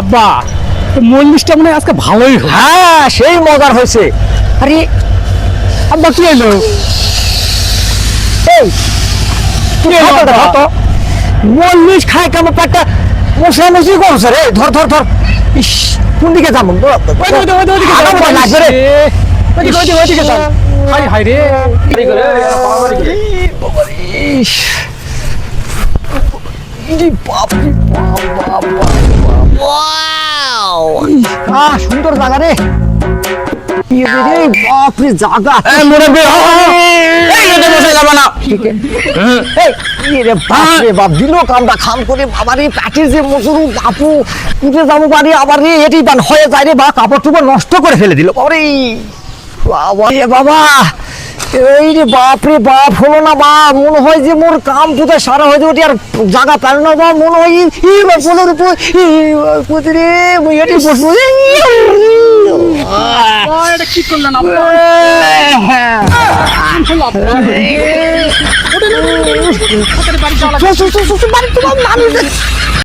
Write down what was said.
আব্বা মল্লিশটা মনে আজকে ভালোই হ্যাঁ সেই মজার হয়েছে। আরে আব্বা কি এলো এই। মল্লিশ খায় কেমন পেটটা মশা মশি করছে রে? ধর ধর ধর। ইস কোন দিকে যাব? ওইদিকে, আহ সুন্দর জায়গা রে। বাপ জায়গা দিল কামটা খাম করে যে মজুরু বাপু উঠে যাব বাড়ি আবার রে এটি হয়ে যায় রে বা কাপড় টুপড় নষ্ট করে ফেলে দিল। বাবা রে বাবা। এই রে বাপ রে বাপ হলো না বা মনে হয় যে মোর কাম পুজো সারা হয়ে ওটি আর জায়গা পেল না বা মনে হয় ই বা উপর রে এটি বসবো এটা কি করলেন আব্বা বাড়ি